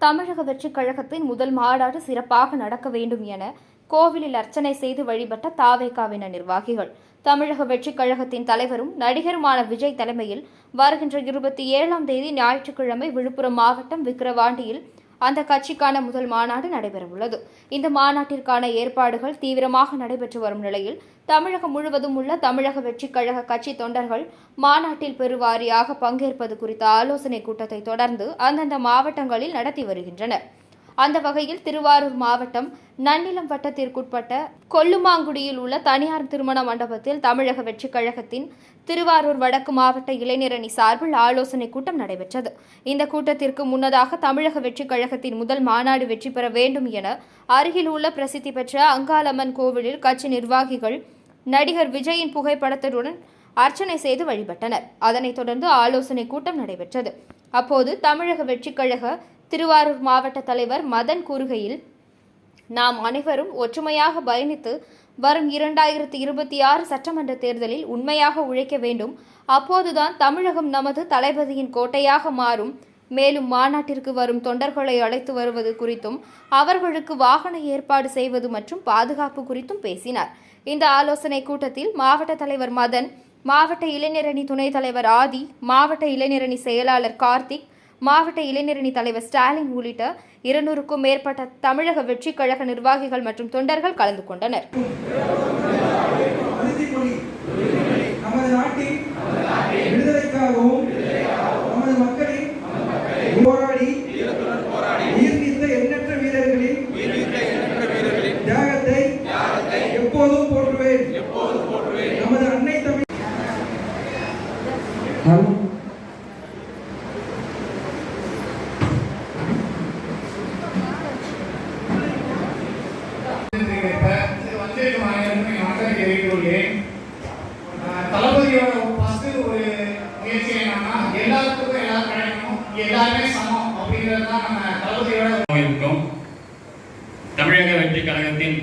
தமிழக வெற்றிக் கழகத்தின் முதல் மாநாடு சிறப்பாக நடக்க வேண்டும் என கோவிலில் அர்ச்சனை செய்து வழிபட்ட தாவேகாவின நிர்வாகிகள். தமிழக வெற்றிக் கழகத்தின் தலைவரும் நடிகருமான விஜய் தலைமையில் வருகின்ற இருபத்தி ஏழாம் தேதி ஞாயிற்றுக்கிழமை விழுப்புரம் மாவட்டம் விக்கிரவாண்டியில் அந்த கட்சிக்கான முதல் மாநாடு நடைபெறவுள்ளது. இந்த மாநாட்டிற்கான ஏற்பாடுகள் தீவிரமாக நடைபெற்று வரும் நிலையில் தமிழகம் முழுவதும் உள்ள தமிழக வெற்றிக் கழக கட்சி தொண்டர்கள் மாநாட்டில் பெருவாரியாக பங்கேற்பது குறித்த ஆலோசனைக் கூட்டத்தை தொடர்ந்து அந்தந்த மாவட்டங்களில் நடத்தி வருகின்றனர். அந்த வகையில் திருவாரூர் மாவட்டம் நன்னிலம் வட்டத்திற்குட்பட்ட கொல்லுமாங்குடியில் உள்ள தனியார் திருமண மண்டபத்தில் தமிழக வெற்றிக் கழகத்தின் திருவாரூர் வடக்கு மாவட்ட இளைஞரணி சார்பில் ஆலோசனைக் கூட்டம் நடைபெற்றது. இந்த கூட்டத்திற்கு முன்னதாக தமிழக வெற்றிக் கழகத்தின் முதல் மாநாடு வெற்றி பெற வேண்டும் என அருகில் உள்ள பிரசித்தி பெற்ற அங்காளம்மன் கோவிலில் கட்சி நிர்வாகிகள் நடிகர் விஜயின் புகைப்படத்துடன் அர்ச்சனை செய்து வழிபட்டனர். அதனைத் தொடர்ந்து ஆலோசனைக் கூட்டம் நடைபெற்றது. அப்போது தமிழக வெற்றிக் கழக திருவாரூர் மாவட்ட தலைவர் மதன் கூறுகையில் நாம் அனைவரும் ஒற்றுமையாக பயணித்து வரும் இரண்டாயிரத்தி இருபத்தி ஆறு சட்டமன்ற தேர்தலில் உண்மையாக உழைக்க வேண்டும். அப்போதுதான் தமிழகம் நமது தளபதியின் கோட்டையாக மாறும். மேலும் மாநாட்டிற்கு வரும் தொண்டர்களை அழைத்து வருவது குறித்தும் அவர்களுக்கு வாகன ஏற்பாடு செய்வது மற்றும் பாதுகாப்பு குறித்தும் பேசினார். இந்த ஆலோசனை கூட்டத்தில் மாவட்ட தலைவர் மதன் மாவட்ட இளைஞரணி துணைத் தலைவர் ஆதி மாவட்ட இளைஞரணி செயலாளர் கார்த்திக் மாவட்ட இளைஞரணி தலைவர் ஸ்டாலின் உள்ளிட்ட இருநூறுக்கும் மேற்பட்ட தமிழக வெற்றிக் கழக நிர்வாகிகள் மற்றும் தொண்டர்கள் கலந்து கொண்டனர். போராடி உயிர் நீத்த எண்ணற்ற வீரர்களின் தியாகத்தை எப்போதும் போற்றுவேன். நமது அன்னை தமிழ் எல்லாருமே சமம் அப்படிங்கிறது தான் தமிழக வெற்றி கழகத்தின்